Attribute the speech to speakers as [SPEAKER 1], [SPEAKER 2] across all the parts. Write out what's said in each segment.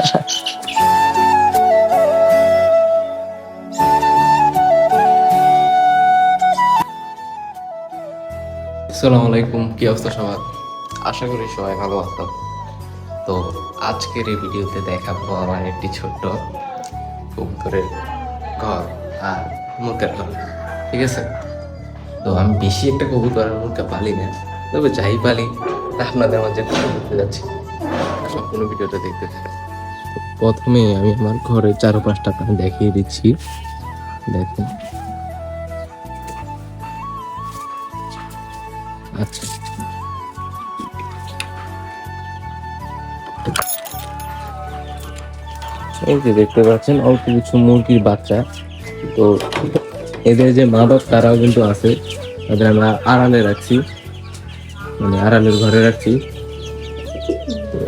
[SPEAKER 1] আসসালামু আলাইকুম, কি অবস্থা সবার? আশা করি সবাই ভালো আছো তো আজকের এই ভিডিওতে দেখাবো আমার একটি ছোট্ট কবুতরের ঘর আর মুরগের ঘর, ঠিক আছে? তো আমি বেশি একটা কবুতর আর মুরগা পালি না, তবে যাই পালি, আপনাদের মাঝে যাচ্ছি। সম্পূর্ণ ভিডিওটা দেখতে থাকুন। প্রথমে আমি আমার ঘরের চারপাশটা আপনাকে দেখিয়ে দিচ্ছি। দেখুন। আচ্ছা। এই যে দেখতে পাচ্ছেন, অল্প কিছু মুরগির বাচ্চা। তো এদের যে মা বাপ তারাও কিন্তু আছে। তাদের আমরা আড়ালে রাখছি। মানে আড়ালের ঘরে রাখছি।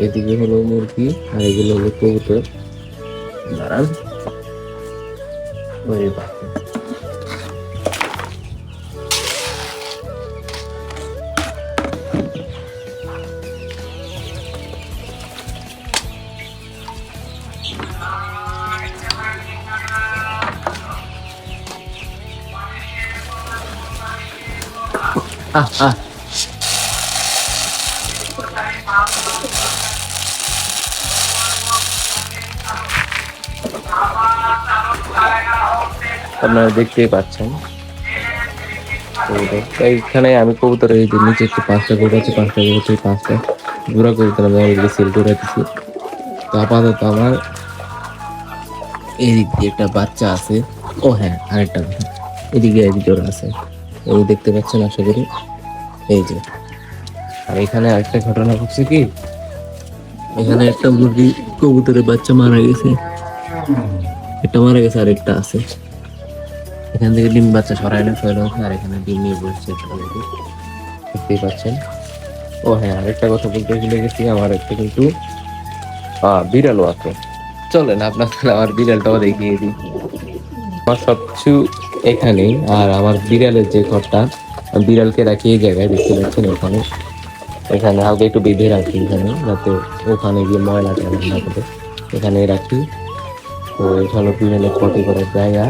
[SPEAKER 1] এদিকে হলো মুরগি আর এগুলো হলো কবুতর। দাঁড়ান। বাবা আহ আহ। আপনারা দেখতেই পাচ্ছেন। এইখানে আমি কবুতর এই নিচে একটু পাঁচটা কবুতর আছে, পাঁচটা কবুতর পাঁচটা। জোড়া কবুতর আমি অলরেডি সেল করে দিচ্ছি তো আপাতত আমার এদিক দিয়ে একটা বাচ্চা আছে। ও হ্যাঁ আরেকটা এদিকে এক জোড়া আছে। এই দেখতে পাচ্ছেন আশা করি। এই যে। আর এখানে আরেকটা ঘটনা ঘটছে কি? এখানে একটা মুরগি কবুতরের বাচ্চা মারা গেছে। একটা মারা গেছে আর একটা আছে। এখান থেকে ডিম বাচ্চা সরাই না সরাই না আর এখানে ডিম নিয়ে বসছে দেখতেই পাচ্ছেন? ও হ্যাঁ আরেকটা কথা বলতে ভুলে গেছি, আমার একটা কিন্তু বিড়ালও আছে। চলেন, আপনার তাহলে আমার বিড়ালটাও দেখিয়ে দিই। আমার সবকিছু এখানেই, আর আমার বিড়ালের যে ঘরটা, বিড়ালকে রাখি এই জায়গায়, দেখতে পাচ্ছেন ওখানে এখানে হালকা একটু বেঁধে রাখি এখানে, যাতে ওখানে গিয়ে ময়লা টয়লা না করে এখানে রাখি। তো এখানে বিড়ালের পটি করার জায়গা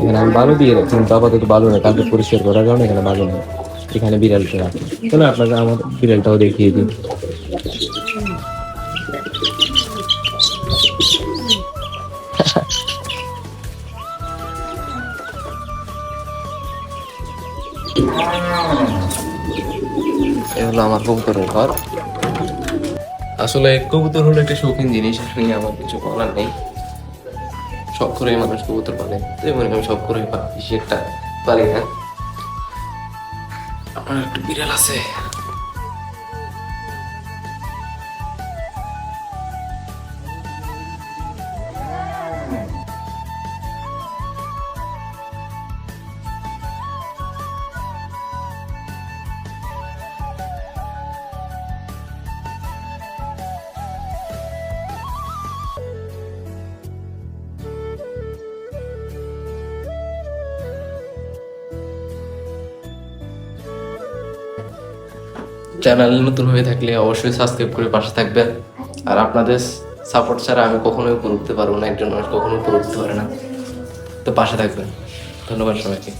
[SPEAKER 1] এখানে আমি বালু দিয়ে রাখি, কিন্তু আপাতত বালু না, কালকে পরিষ্কার করার কারণে এখানে বালু নেই। এখানে বিড়ালটা রাখি। চলো আপনাকে আমার বিড়ালটাও দেখিয়ে দিই। এ হলো আমার কবুতরের ঘর। আসলে কবুতর হলো একটা শৌখিন জিনিস নিয়ে আমার কিছু বলার নেই। শখ করে মানুষ কবুতর পালে। তো মনে আমি শখ করে বেশি একটা পারি না। আমার একটা বিড়াল আছে। চ্যানেল নতুন হয়ে থাকলে অবশ্যই সাবস্ক্রাইব করে পাশে থাকবেন আর আপনাদের সাপোর্ট ছাড়া আমি কখনোই উপরে উঠতে পারব না, একজন মানুষ কখনোই উপরে উঠতে পারে না। তো পাশে থাকবেন। ধন্যবাদ সবাইকে।